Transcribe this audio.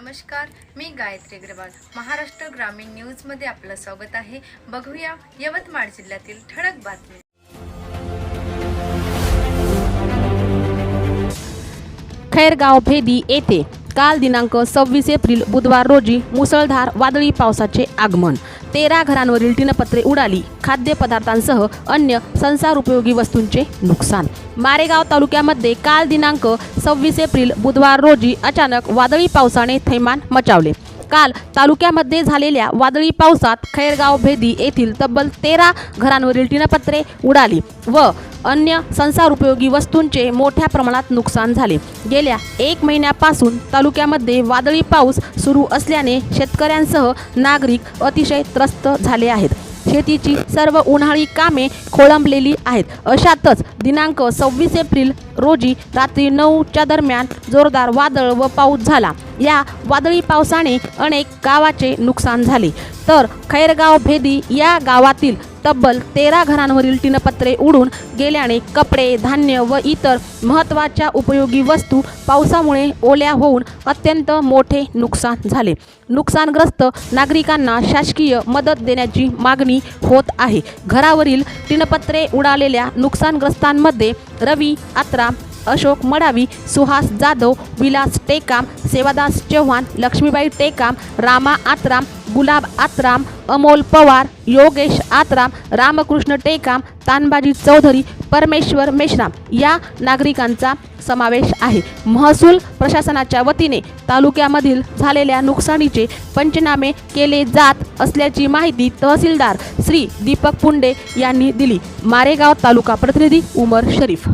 नमस्कार मी गायत्री अग्रवाल. महाराष्ट्र ग्रामीण न्यूजमध्ये आपलं स्वागत आहे. बघूया यवतमाळ जिल्ह्यातील ठळक बातमी खैरगाव भेदी येथे काल दिनांक सव्वीस एप्रिल बुधवार रोजी मुसळधार वादळी पावसाचे आगमन. तेरा घरांवरील टिनपत्रे उडाली. खाद्यपदार्थांसह अन्य संसारोपयोगी वस्तूंचे नुकसान. मारेगाव तालुक्यामध्ये काल दिनांक सव्वीस एप्रिल बुधवार रोजी अचानक वादळी पावसाने थैमान मचावले. काल तालुक्यामध्ये झालेल्या वादळी पावसात खैरगाव भेदी येथील तब्बल तेरा घरांवरील टिनपत्रे उडाली व अन्य संसारोपयोगी वस्तूंचे मोठ्या प्रमाणात नुकसान झाले. गेल्या एक महिन्यापासून तालुक्यामध्ये वादळी पाऊस सुरू असल्याने शेतकऱ्यांसह नागरिक अतिशय त्रस्त झाले आहेत. शेतीची सर्व उन्हाळी कामे खोळंबलेली आहेत. अशातच दिनांक सव्वीस एप्रिल रोजी रात्री नऊच्या दरम्यान जोरदार वादळ व पाऊस झाला. या वादळी पावसाने अनेक गावाचे नुकसान झाले. तर खैरगाव भेदी या गावातील तब्बल तेरा घरांवरील टिनपत्रे उडून गेल्याने कपडे धान्य व इतर महत्त्वाच्या उपयोगी वस्तू पावसामुळे ओल्या होऊन अत्यंत मोठे नुकसान झाले. नुकसानग्रस्त नागरिकांना शासकीय मदत देण्याची मागणी होत आहे. घरावरील टिनपत्रे उडालेल्या नुकसानग्रस्तांमध्ये रवी आत्रा अशोक मडावी सुहास जाधव विलास टेकाम सेवादास चव्हाण लक्ष्मीबाई टेकाम रामा आत्राम गुलाब आत्राम अमोल पवार योगेश आत्राम रामकृष्ण टेकाम तानबाजी चौधरी परमेश्वर मेश्राम या नागरिकांचा समावेश आहे. महसूल प्रशासनाच्या वतीने तालुक्यामधील झालेल्या नुकसानीचे पंचनामे केले जात असल्याची माहिती तहसीलदार श्री दीपक पुंडे यांनी दिली. मारेगाव तालुका प्रतिनिधी उमर शरीफ.